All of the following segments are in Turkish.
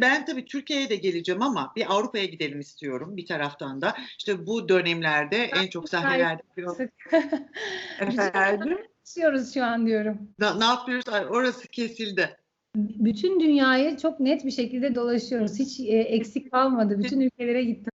Ben tabii Türkiye'ye de geleceğim ama bir Avrupa'ya gidelim istiyorum bir taraftan da. İşte bu dönemlerde en çok sahnelerde efendim Yaşıyoruz şu an diyorum. ne, ne yapıyoruz? Ay, Orası kesildi. Bütün dünyayı çok net bir şekilde dolaşıyoruz. Hiç e, eksik kalmadı. Bütün ülkelere gittim.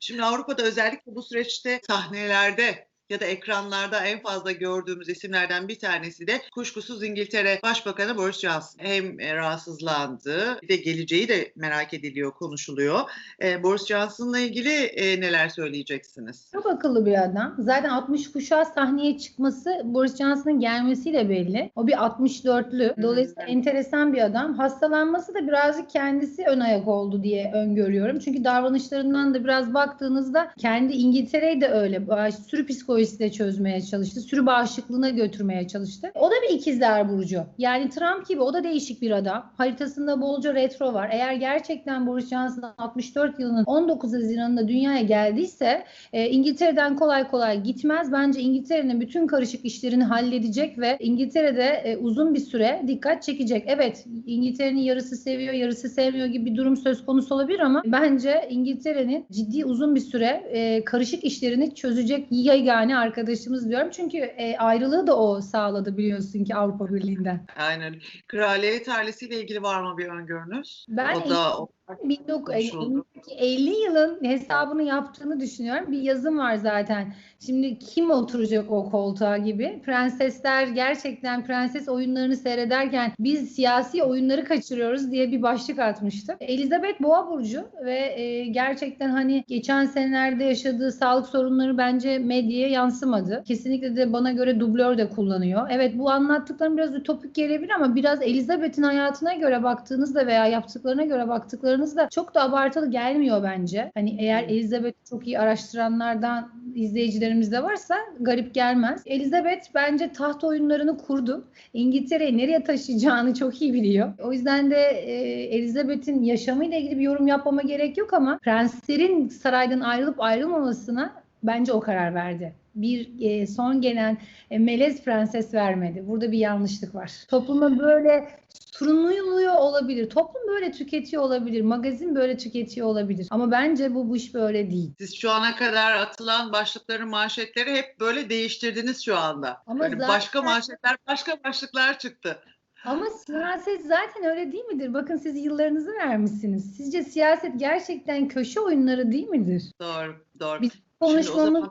Şimdi Avrupa'da özellikle bu süreçte sahnelerde ya da ekranlarda en fazla gördüğümüz isimlerden bir tanesi de kuşkusuz İngiltere Başbakanı Boris Johnson. Hem e, rahatsızlandı, bir de geleceği de merak ediliyor, konuşuluyor. E, Boris Johnson'la ilgili e, neler söyleyeceksiniz? Çok akıllı bir adam. Zaten 60 kuşağı sahneye çıkması Boris Johnson'ın gelmesiyle belli. O bir 64'lü. Dolayısıyla Hı. enteresan bir adam. Hastalanması da birazcık kendisi ön ayak oldu diye öngörüyorum. Çünkü davranışlarından da biraz baktığınızda kendi İngiltere'yi de öyle. Sürü psikolojisi de çözmeye çalıştı. Sürü bağışıklığına götürmeye çalıştı. O da bir ikizler burcu. Yani Trump gibi o da değişik bir adam. Haritasında bolca retro var. Eğer gerçekten Boris Johnson 64 yılının 19 Haziran'ında dünyaya geldiyse e, İngiltere'den kolay kolay gitmez. Bence İngiltere'nin bütün karışık işlerini halledecek ve İngiltere'de e, uzun bir süre dikkat çekecek. Evet İngiltere'nin yarısı seviyor, yarısı sevmiyor gibi bir durum söz konusu olabilir ama bence İngiltere'nin ciddi uzun bir süre e, karışık işlerini çözecek yegane arkadaşımız diyorum. Çünkü e, ayrılığı da o sağladı biliyorsun ki Avrupa Birliği'nden. Aynen. Kraliyet ailesiyle ilgili var mı bir öngörünüz? Ben o da o 1950 yılın hesabını yaptığını düşünüyorum. Bir yazım var zaten. Şimdi kim oturacak o koltuğa gibi? Prensesler gerçekten prenses oyunlarını seyrederken biz siyasi oyunları kaçırıyoruz diye bir başlık atmıştı. Elizabeth Boğa burcu ve e, gerçekten hani geçen senelerde yaşadığı sağlık sorunları bence medyaya yansımadı. Kesinlikle de bana göre dublör de kullanıyor. Evet bu anlattıklarım biraz ütopik gelebilir ama biraz Elizabeth'in hayatına göre baktığınızda veya yaptıklarına göre baktıklarınızda çok da abartılı gelmiyor bence. Hani eğer Hmm. Elizabeth'i çok iyi araştıranlardan izleyicilerimiz de varsa garip gelmez. Elizabeth bence taht oyunlarını kurdu. İngiltere'yi nereye taşıyacağını çok iyi biliyor. O yüzden de e, Elizabeth'in yaşamıyla ilgili bir yorum yapmama gerek yok ama prenslerin saraydan ayrılıp ayrılmamasına bence o karar verdi. Bir e, son gelen e, melez prenses vermedi. Burada bir yanlışlık var. Topluma böyle sunuluyor olabilir. Toplum böyle tüketiyor olabilir. Magazin böyle tüketiyor olabilir. Ama bence bu, bu iş böyle değil. Siz şu ana kadar atılan başlıkları, manşetleri hep böyle değiştirdiniz şu anda. Ama Böyle zaten- başka manşetler, başka başlıklar çıktı. Ama siyaset zaten öyle değil midir? Bakın siz yıllarınızı vermişsiniz. Sizce siyaset gerçekten köşe oyunları değil midir? Doğru, doğru. Biz Konuşmamız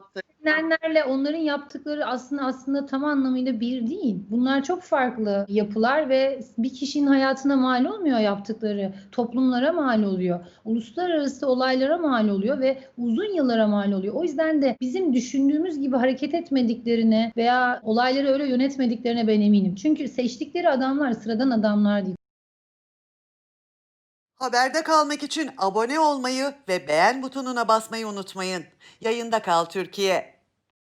zaman bilinenlerle onların yaptıkları aslında aslında tam anlamıyla bir değil. Bunlar çok farklı yapılar ve bir kişinin hayatına mal olmuyor yaptıkları. Toplumlara mal oluyor. Uluslararası olaylara mal oluyor ve uzun yıllara mal oluyor. O yüzden de bizim düşündüğümüz gibi hareket etmediklerine veya olayları öyle yönetmediklerine ben eminim. Çünkü seçtikleri adamlar sıradan adamlar değil. Haberde kalmak için abone olmayı ve beğen butonuna basmayı unutmayın. Yayında kal Türkiye.